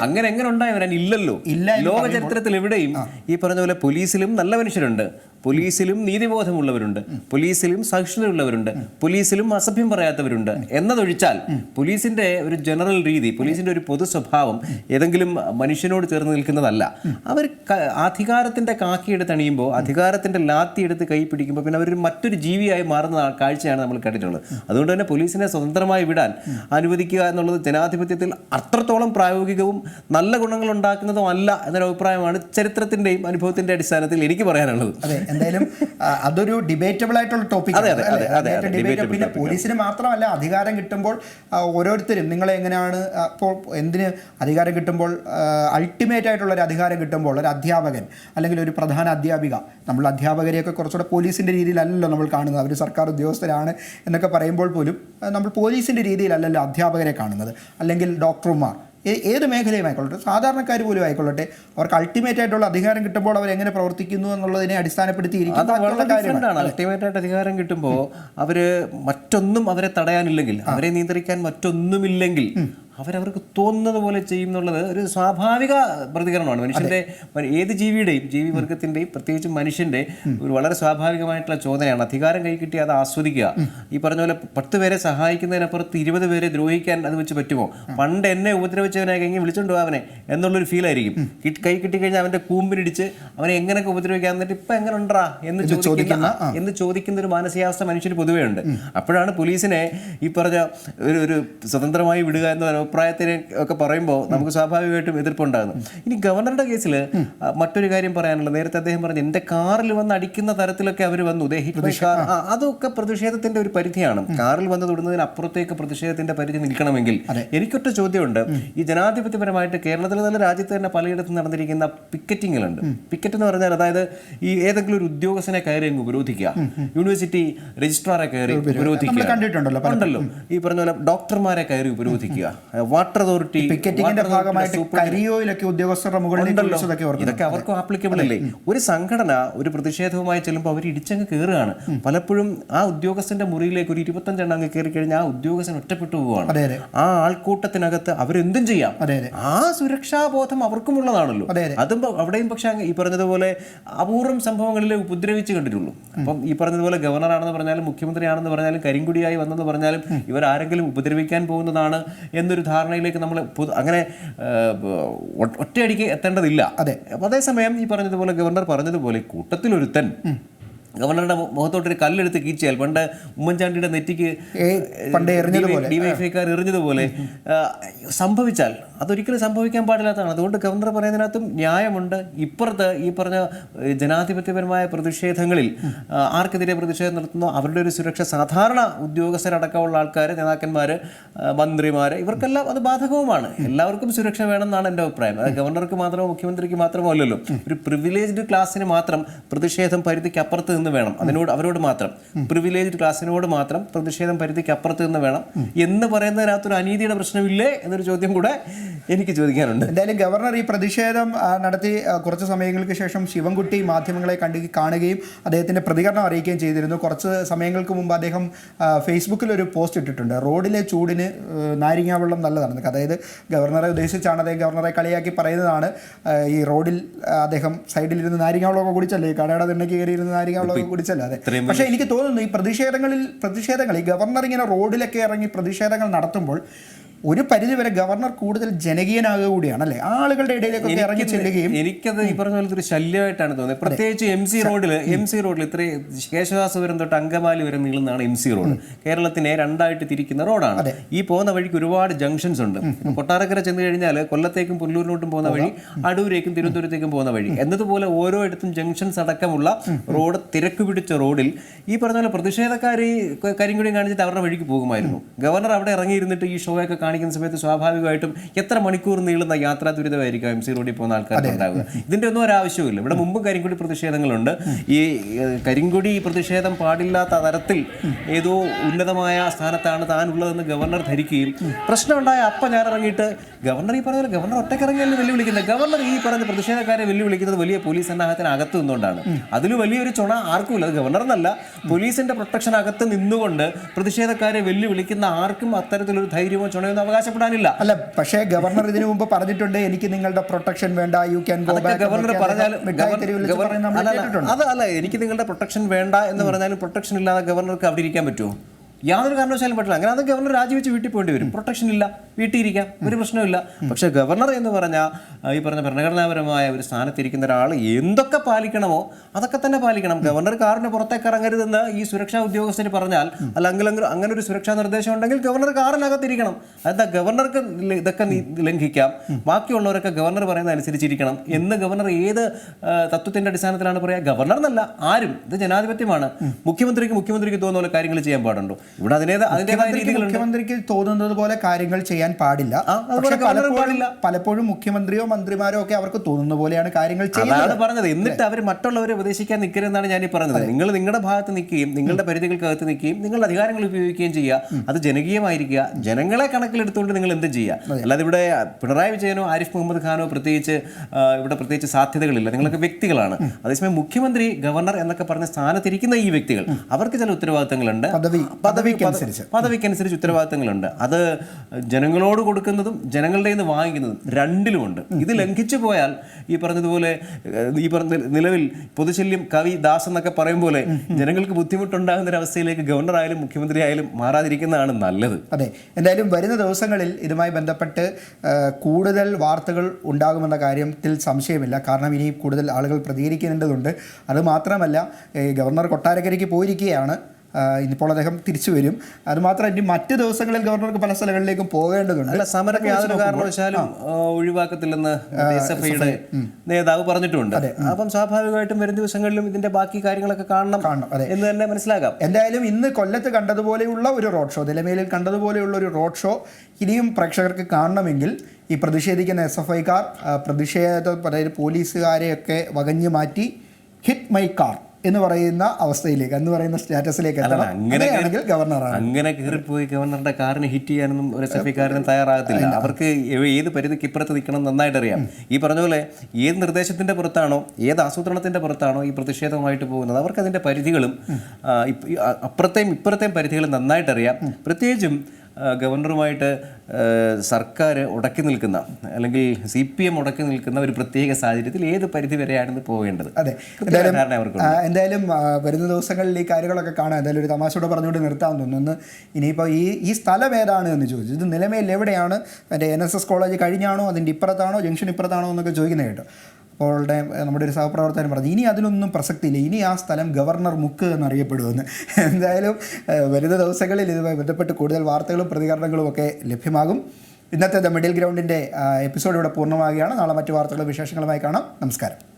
[SPEAKER 3] അങ്ങനെ എങ്ങനെ ഉണ്ടായി വരാൻ ഇല്ലല്ലോ.
[SPEAKER 1] ഇല്ല
[SPEAKER 3] ലോക ചരിത്രത്തിൽ എവിടെയും ഈ പറഞ്ഞ പോലെ പോലീസിലും നല്ല മനുഷ്യരുണ്ട്. പോലീസിലും നീതിബോധമുള്ളവരുണ്ട്. പോലീസിലും സഹിഷ്ണുതയുള്ളവരുണ്ട്. പോലീസിലും അസഭ്യം പറയാത്തവരുണ്ട്. എന്നതൊഴിച്ചാൽ പോലീസിന്റെ ഒരു ജനറൽ രീതി പോലീസിന്റെ ഒരു പൊതു സ്വഭാവം ഏതെങ്കിലും മനുഷ്യനോട് ചേർന്ന് നിൽക്കുന്നതല്ല. അവർ അധികാരത്തിന്റെ കാക്കിയെടുത്ത് അണിയുമ്പോൾ അധികാരത്തിന്റെ ലാത്തി എടുത്ത് കൈ പിടിക്കുമ്പോൾ പിന്നെ അവർ മറ്റൊരു ജീവിയായി മാറുന്ന കാഴ്ചയാണ് നമ്മൾ കണ്ടിട്ടുള്ളത്. അതുകൊണ്ട് തന്നെ പോലീസിനെ സ്വതന്ത്രമായി വിടാൻ അനുവദിക്കുക എന്നുള്ളത് ജനാധിപത്യത്തിൽ അത്രത്തോളം പ്രായോഗികവും നല്ല ഗുണങ്ങൾ ഉണ്ടാക്കുന്നതും അല്ല എന്നൊരു അഭിപ്രായമാണ് ചരിത്രത്തിന്റെയും അനുഭവത്തിന്റെ അടിസ്ഥാനത്തിൽ എനിക്ക് പറയാനുള്ളത്.
[SPEAKER 1] അതെ എന്തായാലും അതൊരു ഡിബേറ്റബിൾ ആയിട്ടുള്ള ടോപ്പിക് പിന്നെ പോലീസിന് മാത്രമല്ല അധികാരം കിട്ടുമ്പോൾ ഓരോരുത്തരും നിങ്ങളെ എങ്ങനെയാണ് ആ, അപ്പോൾ എന്തിന് അധികാരം കിട്ടുമ്പോൾ അൾട്ടിമേറ്റ് ആയിട്ടുള്ള ഒരു അധികാരം കിട്ടുമ്പോൾ ഒരു അധ്യാപകൻ അല്ലെങ്കിൽ ഒരു പ്രധാന അധ്യാപിക നമ്മൾ അധ്യാപകരെയൊക്കെ കുറച്ചുകൂടെ പോലീസിന്റെ രീതിയിലല്ലല്ലോ നമ്മൾ കാണുന്നത്. അവർ സർക്കാർ ഉദ്യോഗസ്ഥരാണ് എന്നൊക്കെ പറയുമ്പോൾ പോലും നമ്മൾ പോലീസിന്റെ രീതിയിലല്ലല്ലോ അധ്യാപകരെ കാണുന്നത്. അല്ലെങ്കിൽ ഡോക്ടർമാർ ഏത് മേഖലയും ആയിക്കൊള്ളട്ടെ. സാധാരണക്കാർ പോലും ആയിക്കൊള്ളട്ടെ. അവർക്ക് അൾട്ടിമേറ്റ് ആയിട്ടുള്ള അധികാരം കിട്ടുമ്പോൾ അവർ എങ്ങനെ പ്രവർത്തിക്കുന്നു എന്നുള്ളതിനെ അടിസ്ഥാനപ്പെടുത്തിയിരിക്കും
[SPEAKER 3] അൾട്ടിമേറ്റ് ആയിട്ട് അധികാരം കിട്ടുമ്പോൾ അവർ മറ്റൊന്നും അവരെ തടയാനില്ലെങ്കിൽ അവരെ നിയന്ത്രിക്കാൻ മറ്റൊന്നുമില്ലെങ്കിൽ അവരവർക്ക് തോന്നുന്നത് പോലെ ചെയ്യും എന്നുള്ളത് ഒരു സ്വാഭാവിക പ്രതികരണമാണ്. മനുഷ്യന്റെ ഏത് ജീവിയുടെയും ജീവി വർഗത്തിന്റെയും പ്രത്യേകിച്ച് മനുഷ്യന്റെ ഒരു വളരെ സ്വാഭാവികമായിട്ടുള്ള ചോദനയാണ്. അധികാരം കൈ കിട്ടി അത് ആസ്വദിക്കുക. ഈ പറഞ്ഞ പോലെ പത്ത് പേരെ സഹായിക്കുന്നതിനപ്പുറത്ത് ഇരുപത് പേരെ ദ്രോഹിക്കാൻ അത് വെച്ച് പറ്റുമോ? പണ്ട് എന്നെ ഉപദ്രവിച്ചവനെ കഴിഞ്ഞ് വിളിച്ചോണ്ട് അവനെ എന്നുള്ളൊരു ഫീൽ ആയിരിക്കും. കിട്ടി- കൈ കിട്ടിക്കഴിഞ്ഞാൽ അവന്റെ കൂമ്പിനിടിച്ച് അവനെ എങ്ങനെയൊക്കെ ഉപദ്രവിക്കാൻ എന്നിട്ട് ഇപ്പൊ എങ്ങനെ ഉണ്ടാ എന്ന് ചോദിക്കുന്ന എന്ന് ചോദിക്കുന്ന ഒരു മാനസികാവസ്ഥ മനുഷ്യന് പൊതുവേ ഉണ്ട്. അപ്പോഴാണ് പോലീസിനെ ഈ പറഞ്ഞ ഒരു ഒരു സ്വതന്ത്രമായി വിടുക എന്ന് ഒരു അഭിപ്രായത്തിനെ ഒക്കെ പറയുമ്പോൾ നമുക്ക് സ്വാഭാവികമായിട്ടും എതിർപ്പുണ്ടാകുന്നു. ഇനി ഗവർണറുടെ കേസിൽ മറ്റൊരു കാര്യം പറയാനുള്ളത്. നേരത്തെ അദ്ദേഹം പറഞ്ഞു എന്റെ കാറിൽ വന്ന് അടിക്കുന്ന തരത്തിലൊക്കെ അവർ വന്നു. അതൊക്കെ പ്രതിഷേധത്തിന്റെ ഒരു പരിധിയാണ്. കാറിൽ വന്ന് തൊടുന്നതിന് അപ്പുറത്തേക്ക് പ്രതിഷേധത്തിന്റെ പരിധി നിൽക്കണമെങ്കിൽ എനിക്കൊറ്റ ചോദ്യമുണ്ട്. ഈ ജനാധിപത്യപരമായിട്ട് കേരളത്തിൽ തന്നെ രാജ്യത്ത് തന്നെ പലയിടത്തും നടന്നിരിക്കുന്ന പിക്കറ്റിങ്ങുകളുണ്ട് പിക്കറ്റ് എന്ന് പറഞ്ഞാൽ അതായത് ഈ ഏതെങ്കിലും ഒരു ഉദ്യോഗസ്ഥനെ കയറി അങ്ങ് ഉപരോധിക്കുക. യൂണിവേഴ്സിറ്റി രജിസ്ട്രാറെ കയറി ഉപരോധിക്കുക. ഉണ്ടല്ലോ. ഈ പറഞ്ഞ പോലെ ഡോക്ടർമാരെ കയറി ഉപരോധിക്കുക. വാട്ടർ അതോറിറ്റി
[SPEAKER 1] പിക്കറ്റിംഗിന്റെ ഭാഗമായിട്ട് കരിയോയിലൊക്കെ ഉദ്യോഗസ്ഥരുടെ മുകളിലേക്ക്
[SPEAKER 3] ഇതൊക്കെ അവർക്കും ആപ്ലിക്കബിൾ അല്ലേ? ഒരു സംഘടന ഒരു പ്രതിഷേധവുമായി ചെല്ലുമ്പോൾ അവർ ഇടിച്ചങ്ങ് കയറുകയാണ് പലപ്പോഴും ആ ഉദ്യോഗസ്ഥന്റെ മുറിയിലേക്ക് ഒരു ഇരുപത്തഞ്ചെണ്ണം അങ്ങ് കയറി കഴിഞ്ഞാൽ ആ ഉദ്യോഗസ്ഥൻ ഒറ്റപ്പെട്ടു പോവുകയാണ്. ആ ആൾക്കൂട്ടത്തിനകത്ത് അവരെന്തും ചെയ്യാം.
[SPEAKER 1] ആ സുരക്ഷാ
[SPEAKER 3] ആ സുരക്ഷാബോധം അവർക്കും ഉള്ളതാണല്ലോ
[SPEAKER 1] അതെ,
[SPEAKER 3] അവിടെയും പക്ഷേ ഈ പറഞ്ഞതുപോലെ അപൂർവം സംഭവങ്ങളിൽ ഉപദ്രവിച്ച് കണ്ടിട്ടുള്ളൂ. അപ്പം ഈ പറഞ്ഞതുപോലെ ഗവർണറാണെന്ന് പറഞ്ഞാലും മുഖ്യമന്ത്രിയാണെന്ന് പറഞ്ഞാലും കരിങ്കുടിയായി വന്നെന്ന് പറഞ്ഞാലും ഇവർ ആരെങ്കിലും ഉപദ്രവിക്കാൻ പോകുന്നതാണ് എന്നൊരു ധാരണയിലേക്ക് നമ്മൾ അങ്ങനെ ഒറ്റയടിക്ക് എത്തേണ്ടതില്ല
[SPEAKER 1] അതെ.
[SPEAKER 3] അതേസമയം ഈ പറഞ്ഞതുപോലെ ഗവർണർ പറഞ്ഞതുപോലെ കൂട്ടത്തിലൊരുത്തൻ ഗവർണറുടെ മുഖത്തോട്ടൊരു കല്ലെടുത്ത് കീച്ചയാൽ പണ്ട് ഉമ്മൻചാണ്ടിയുടെ നെറ്റിക്ക്
[SPEAKER 1] പണ്ട് എറിഞ്ഞതുപോലെ.
[SPEAKER 3] ഡിവൈഫൈക്കാർ എറിഞ്ഞതുപോലെ സംഭവിച്ചാൽ അതൊരിക്കലും സംഭവിക്കാൻ പാടില്ലാത്തതാണ് അതുകൊണ്ട് ഗവർണർ പറയുന്നതിനകത്തും ന്യായമുണ്ട്. ഇപ്പുറത്ത് ഈ പറഞ്ഞ ജനാധിപത്യപരമായ പ്രതിഷേധങ്ങളിൽ ആർക്കെതിരെ പ്രതിഷേധം നടത്തുന്നോ അവരുടെ ഒരു സുരക്ഷ സാധാരണ ഉദ്യോഗസ്ഥരടക്കമുള്ള ആൾക്കാർ നേതാക്കന്മാർ മന്ത്രിമാർ ഇവർക്കെല്ലാം അത് ബാധകവുമാണ്. എല്ലാവർക്കും സുരക്ഷ വേണമെന്നാണ് എന്റെ അഭിപ്രായം. അത് ഗവർണർക്ക് മാത്രമോ മുഖ്യമന്ത്രിക്ക് മാത്രമോ അല്ലല്ലോ. ഒരു പ്രിവിലേജ്ഡ് ക്ലാസ്സിന് മാത്രം പ്രതിഷേധം പരിധിക്ക് അപ്പുറത്ത് നിന്ന് വേണം. അതിനോട് അവരോട് മാത്രം. പ്രിവിലേജ് ക്ലാസ്സിനോട് മാത്രം പ്രതിഷേധം പരിധിക്ക് അപ്പുറത്ത് നിന്ന് വേണം. എന്ന് പറയുന്നതിനകത്തൊരു അനീതിയുടെ പ്രശ്നമില്ലേ എന്നൊരു ചോദ്യം കൂടെ എനിക്ക് ചോദിക്കാനുണ്ട്.
[SPEAKER 1] എന്തായാലും ഗവർണർ ഈ പ്രതിഷേധം നടത്തി കുറച്ച് സമയങ്ങൾക്ക് ശേഷം ശിവൻകുട്ടി മാധ്യമങ്ങളെ കണ്ടു കാണുകയും അദ്ദേഹത്തിന്റെ പ്രതികരണം അറിയിക്കുകയും ചെയ്തിരുന്നു. കുറച്ച് സമയങ്ങൾക്ക് മുമ്പ് അദ്ദേഹം ഫേസ്ബുക്കിൽ ഒരു പോസ്റ്റ് ഇട്ടിട്ടുണ്ട്. റോഡിലെ ചൂടിന് നാരിങ്ങാവെള്ളം വെള്ളം നല്ലതാണ് അതായത് ഗവർണറെ ഉദ്ദേശിച്ചാണ് അദ്ദേഹം ഗവർണറെ കളിയാക്കി പറയുന്നതാണ്. ഈ റോഡിൽ അദ്ദേഹം സൈഡിലിരുന്ന് നാരിങ്ങാവെള്ളമൊക്കെ കുടിച്ചല്ലേ? കടയുടെ തിണ്ണയ്ക്ക് കയറിയിരുന്ന് നാരങ്ങാ വെള്ളമൊക്കെ കൂടി
[SPEAKER 3] ഇത്രയും
[SPEAKER 1] പക്ഷേ എനിക്ക് തോന്നുന്നു ഈ പ്രതിഷേധങ്ങളിൽ പ്രതിഷേധങ്ങൾ ഈ ഗവർണർ ഇങ്ങനെ റോഡിലൊക്കെ ഇറങ്ങി പ്രതിഷേധങ്ങൾ നടത്തുമ്പോൾ ഒരു പരിധിവരെ ഗവർണർ കൂടുതൽ ജനകീയനാകുക കൂടിയാണ് അല്ലേ? ആളുകളുടെ ഇടയിലേക്കൊക്കെ ഇറങ്ങി ചെല്ലുകയും
[SPEAKER 3] എനിക്കത് ഈ പറഞ്ഞ പോലത്തെ ഒരു ശല്യമായിട്ടാണ് തോന്നിയത്. പ്രത്യേകിച്ച് എം സി റോഡിൽ എം സി റോഡിൽ ഇത്രയും കേശവാസപുരം തൊട്ട് അങ്കമാലി വരെ നീളുന്നതാണ് എം സി റോഡ്. കേരളത്തിനെ രണ്ടായിട്ട് തിരിക്കുന്ന റോഡാണ്. ഈ പോകുന്ന വഴിക്ക് ഒരുപാട് ജംഗ്ഷൻസ് ഉണ്ട്. കൊട്ടാരക്കര ചെന്ന് കഴിഞ്ഞാൽ കൊല്ലത്തേക്കും പുല്ലൂരിലോട്ടും പോകുന്ന വഴി അടൂരേക്കും തിരുവനന്തപുരത്തേക്കും പോകുന്ന വഴി. എന്നതുപോലെ ഓരോ ഇടത്തും ജംഗ്ഷൻസ് അടക്കമുള്ള റോഡ് തിരക്ക് പിടിച്ച റോഡിൽ ഈ പറഞ്ഞ പോലെ പ്രതിഷേധക്കാർ കരിങ്കുടിയും കാണിച്ചിട്ട് അവരുടെ വഴിക്ക് പോകുമായിരുന്നു. ഗവർണർ അവിടെ ഇറങ്ങിയിരുന്നിട്ട് ഈ ഷോ ഒക്കെ കാണിക്കുന്ന സമയത്ത് സ്വാഭാവികമായിട്ടും എത്ര മണിക്കൂർ നീളുന്ന യാത്രാ ദുരിതമായിരിക്കും എം സി റോഡിൽ പോകുന്ന ആൾക്കാർ ഉണ്ടാവുക. ഇതിന്റെ ഒന്നും ഒരാവശ്യമില്ല ഇവിടെ മുമ്പും കരിങ്കുടി പ്രതിഷേധങ്ങളുണ്ട്. ഈ കരിങ്കുടി പ്രതിഷേധം പാടില്ലാത്ത തരത്തിൽ ഏതോ ഉന്നതമായ സ്ഥാനത്താണ് താൻ ഉള്ളതെന്ന് ഗവർണർ ധരിക്കുകയും പ്രശ്നമുണ്ടായ അപ്പം ഞാൻ ഇറങ്ങിയിട്ട് ഗവർണർ ഈ പറഞ്ഞ ഗവർണർ ഒറ്റയ്ക്ക് ഇറങ്ങിയല്ലേ വെല്ലുവിളിക്കുന്നത്? ഗവർണർ ഈ പറഞ്ഞ പ്രതിഷേധക്കാരെ വെല്ലുവിളിക്കുന്നത് വലിയ പോലീസ് സന്നാഹത്തിനകത്ത് നിന്നുകൊണ്ടാണ്. അതിൽ വലിയൊരു ചുണ ആർക്കുമില്ല. അത് ഗവർണർ എന്നല്ല പോലീസിന്റെ പ്രൊട്ടക്ഷൻ അകത്ത് നിന്നുകൊണ്ട് പ്രതിഷേധക്കാരെ വെല്ലുവിളിക്കുന്ന ആർക്കും അത്തരത്തിലൊരു ധൈര്യമോ ചുണയോ ഒന്നും അവകാശപ്പെടാനില്ല.
[SPEAKER 1] അല്ല പക്ഷേ ഗവർണർ ഇതിനു മുമ്പ് പറഞ്ഞിട്ടുണ്ട് എനിക്ക് നിങ്ങളുടെ പ്രൊട്ടക്ഷൻ വേണ്ട you can go
[SPEAKER 3] back governor പറഞ്ഞാലും
[SPEAKER 1] അതല്ല
[SPEAKER 3] അത് അല്ല എനിക്ക് നിങ്ങളുടെ പ്രൊട്ടക്ഷൻ വേണ്ട എന്ന് പറഞ്ഞാലും പ്രൊട്ടക്ഷൻ ഇല്ലാതെ ഗവർണർക്ക് അവിടെ ഇരിക്കാൻ പറ്റുമോ? യാതൊരു കാരണവശാലും പറ്റില്ല. അങ്ങനെ അത് ഗവർണർ രാജിവെച്ച് വീട്ടിൽ പോകേണ്ടി വരും. പ്രൊട്ടക്ഷൻ ഇല്ല. വീട്ടിൽ ഇരിക്കാം ഒരു പ്രശ്നമില്ല പക്ഷേ ഗവർണർ എന്ന് പറഞ്ഞാൽ ഈ പറഞ്ഞ ഭരണഘടനാപരമായ ഒരു സ്ഥാനത്തിരിക്കുന്ന ഒരാൾ എന്തൊക്കെ പാലിക്കണമോ അതൊക്കെ തന്നെ പാലിക്കണം. ഗവർണർ കാറിന് പുറത്തേക്ക് ഇറങ്ങരുതെന്ന് ഈ സുരക്ഷാ ഉദ്യോഗസ്ഥർ പറഞ്ഞാൽ അല്ലെങ്കിൽ അങ്ങനെ- ഒരു സുരക്ഷാ നിർദ്ദേശം ഉണ്ടെങ്കിൽ ഗവർണർ കാറിനകത്തിരിക്കണം. അതെന്താ ഗവർണർക്ക് ഇതൊക്കെ ലംഘിക്കാം. ബാക്കിയുള്ളവരൊക്കെ ഗവർണർ പറയുന്നത് അനുസരിച്ചിരിക്കണം എന്ന് ഗവർണർ ഏത് തത്വത്തിന്റെ അടിസ്ഥാനത്തിലാണ് പറയുക ഗവർണർ എന്നല്ല ആരും. ഇത് ജനാധിപത്യമാണ്. മുഖ്യമന്ത്രിക്ക് മുഖ്യമന്ത്രിക്ക് തോന്നുന്ന കാര്യങ്ങൾ ചെയ്യാൻ പാടുണ്ടോ? ഇവിടെ
[SPEAKER 1] മുഖ്യമന്ത്രിക്ക് തോന്നുന്നത് പോലെ കാര്യങ്ങൾ ചെയ്യാൻ പാടില്ല. പലപ്പോഴും പലപ്പോഴും മുഖ്യമന്ത്രിയോ മന്ത്രിമാരോ ഒക്കെ അവർക്ക് തോന്നുന്ന പോലെയാണ് കാര്യങ്ങൾ ചെയ്യുന്നത്.
[SPEAKER 3] പറഞ്ഞത്. എന്നിട്ട് അവർ മറ്റുള്ളവരെ ഉപദേശിക്കാൻ നിൽക്കരുതെന്നാണ് ഞാൻ ഈ പറഞ്ഞത്. നിങ്ങൾ നിങ്ങളുടെ ഭാഗത്ത് നിൽക്കുകയും നിങ്ങളുടെ പരിധികൾക്കകത്ത് നിൽക്കുകയും നിങ്ങളുടെ അധികാരങ്ങൾ ഉപയോഗിക്കുകയും ചെയ്യുക. അത് ജനകീയമായിരിക്കുക. ജനങ്ങളെ കണക്കിലെടുത്തുകൊണ്ട് നിങ്ങൾ എന്തും ചെയ്യുക. അല്ലാതെ ഇവിടെ പിണറായി വിജയനോ ആരിഫ് മുഹമ്മദ് ഖാനോ പ്രത്യേകിച്ച് ഇവിടെ പ്രത്യേകിച്ച് സാധ്യതകളില്ല. നിങ്ങളൊക്കെ വ്യക്തികളാണ്. അതേസമയം മുഖ്യമന്ത്രി ഗവർണർ എന്നൊക്കെ പറഞ്ഞ സ്ഥാനത്തിരിക്കുന്ന ഈ വ്യക്തികൾ അവർക്ക് ചില ഉത്തരവാദിത്തങ്ങളുണ്ട്.
[SPEAKER 1] പദവി പദവിക്കനുസരിച്ച്.
[SPEAKER 3] പദവിക്കനുസരിച്ച് ഉത്തരവാദിത്തങ്ങളുണ്ട്. അത് ജനങ്ങളോട് കൊടുക്കുന്നതും ജനങ്ങളുടെ നിന്ന് വാങ്ങിക്കുന്നതും രണ്ടിലുമുണ്ട്. ഇത് ലംഘിച്ചു പോയാൽ ഈ പറഞ്ഞതുപോലെ ഈ പറഞ്ഞ നിലവിൽ പൊതുശല്യം കവി ദാസ് എന്നൊക്കെ പറയും പോലെ ജനങ്ങൾക്ക് ബുദ്ധിമുട്ടുണ്ടാകുന്ന ഒരു അവസ്ഥയിലേക്ക് ഗവർണർ ആയാലും മുഖ്യമന്ത്രി ആയാലും മാറാതിരിക്കുന്നതാണ് നല്ലത്.
[SPEAKER 1] അതെ. എന്തായാലും വരുന്ന ദിവസങ്ങളിൽ ഇതുമായി ബന്ധപ്പെട്ട് കൂടുതൽ വാർത്തകൾ ഉണ്ടാകുമെന്ന കാര്യത്തിൽ സംശയമില്ല. കാരണം ഇനി കൂടുതൽ ആളുകൾ പ്രതികരിക്കേണ്ടതുണ്ട് അത് മാത്രമല്ല ഗവർണർ കൊട്ടാരക്കരയ്ക്ക് പോയിരിക്കുകയാണ്. ഇനിയിപ്പോൾ അദ്ദേഹം തിരിച്ചു വരും. അതുമാത്രമല്ല ഇനി മറ്റ് ദിവസങ്ങളിൽ ഗവർണർക്ക് പല സ്ഥലങ്ങളിലേക്കും പോകേണ്ടതുണ്ട്.
[SPEAKER 3] അല്ല സമരം യാതൊരു കാരണവശാലും ഒഴിവാക്കത്തില്ലെന്ന് ഐയുടെ നേതാവ് പറഞ്ഞിട്ടുണ്ട്. അപ്പം സ്വാഭാവികമായിട്ടും വരും ദിവസങ്ങളിലും ഇതിന്റെ ബാക്കി കാര്യങ്ങളൊക്കെ കാണണം
[SPEAKER 1] കാണണം, അതെ.
[SPEAKER 3] എന്ന് തന്നെ മനസ്സിലാക്കാം.
[SPEAKER 1] എന്തായാലും ഇന്ന് കൊല്ലത്ത് കണ്ടതുപോലെയുള്ള ഒരു റോഡ് ഷോ നിലമേലിൽ കണ്ടതുപോലെയുള്ള ഒരു റോഡ് ഷോ ഇനിയും പ്രേക്ഷകർക്ക് കാണണമെങ്കിൽ ഈ പ്രതിഷേധിക്കുന്ന എസ് എഫ് ഐക്കാർ പ്രതിഷേധ അതായത് പോലീസുകാരെയൊക്കെ വകഞ്ഞു മാറ്റി ഹിറ്റ് മൈ കാർ. എന്ന് പറയുന്ന അവസ്ഥയിലേക്ക് എന്ന് പറയുന്ന സ്റ്റാറ്റസിലേക്ക് എത്തണം. അങ്ങനെയാണെങ്കിൽ ഗവർണറാണ്.
[SPEAKER 3] അങ്ങനെ കയറിപ്പോയി ഗവർണറുടെ കാറിന് ഹിറ്റ് ചെയ്യാനൊന്നും ഒരു എസ് എഫ് ഐക്കാരനും തയ്യാറാകത്തില്ല അവർക്ക് ഏത് പരിധിക്ക് ഇപ്പുറത്ത് നിൽക്കണം നന്നായിട്ട് അറിയാം. ഈ പറഞ്ഞ പോലെ ഏത് നിർദ്ദേശത്തിന്റെ പുറത്താണോ ഏത് ആസൂത്രണത്തിന്റെ പുറത്താണോ ഈ പ്രതിഷേധവുമായിട്ട് പോകുന്നത് അവർക്ക് അതിന്റെ പരിധികളും അപ്പുറത്തെയും ഇപ്പുറത്തെയും പരിധികളും നന്നായിട്ട് അറിയാം. പ്രത്യേകിച്ചും ഗവർണറുമായിട്ട് സർക്കാർ ഉടക്കി നിൽക്കുന്ന അല്ലെങ്കിൽ സി പി എം ഉടക്കി നിൽക്കുന്ന ഒരു പ്രത്യേക സാഹചര്യത്തിൽ ഏത് പരിധി വരെയാണ് പോകേണ്ടത്?
[SPEAKER 1] അതെ. ആ, എന്തായാലും വരുന്ന ദിവസങ്ങളിൽ ഈ കാര്യങ്ങളൊക്കെ കാണാം. എന്തായാലും ഒരു തമാശയോടെ പറഞ്ഞുകൊണ്ട് നിർത്താൻ തോന്നുന്നു. ഇനിയിപ്പോൾ ഈ ഈ സ്ഥലം ഏതാണ് എന്ന് ചോദിച്ചു. ഇത് നിലമേൽ എവിടെയാണ്? മറ്റേ എൻ എസ് എസ് കോളേജ് കഴിഞ്ഞാണോ? അതിന്റെ ഇപ്പുറത്താണോ? ജംഗ്ഷൻ ഇപ്പുറത്താണോ എന്നൊക്കെ ചോദിക്കുന്നത് കേട്ടോ. അവളുടെ നമ്മുടെ ഒരു സഹപ്രവർത്തകൻ പറഞ്ഞു ഇനി അതിലൊന്നും പ്രസക്തിയില്ല. ഇനി ആ സ്ഥലം ഗവർണർ മുക്ക് എന്നറിയപ്പെടുമെന്ന് എന്തായാലും വരുന്ന ദിവസങ്ങളിൽ ഇതുമായി ബന്ധപ്പെട്ട് കൂടുതൽ വാർത്തകളും പ്രതികരണങ്ങളും ഒക്കെ ലഭ്യമാകും. ഇന്നത്തെ ദ മിഡിൽ ഗ്രൗണ്ടിന്റെ എപ്പിസോഡ് ഇവിടെ പൂർണമാകുകയാണ് നാളെ മറ്റു വാർത്തകളും വിശേഷങ്ങളുമായി കാണാം. നമസ്കാരം.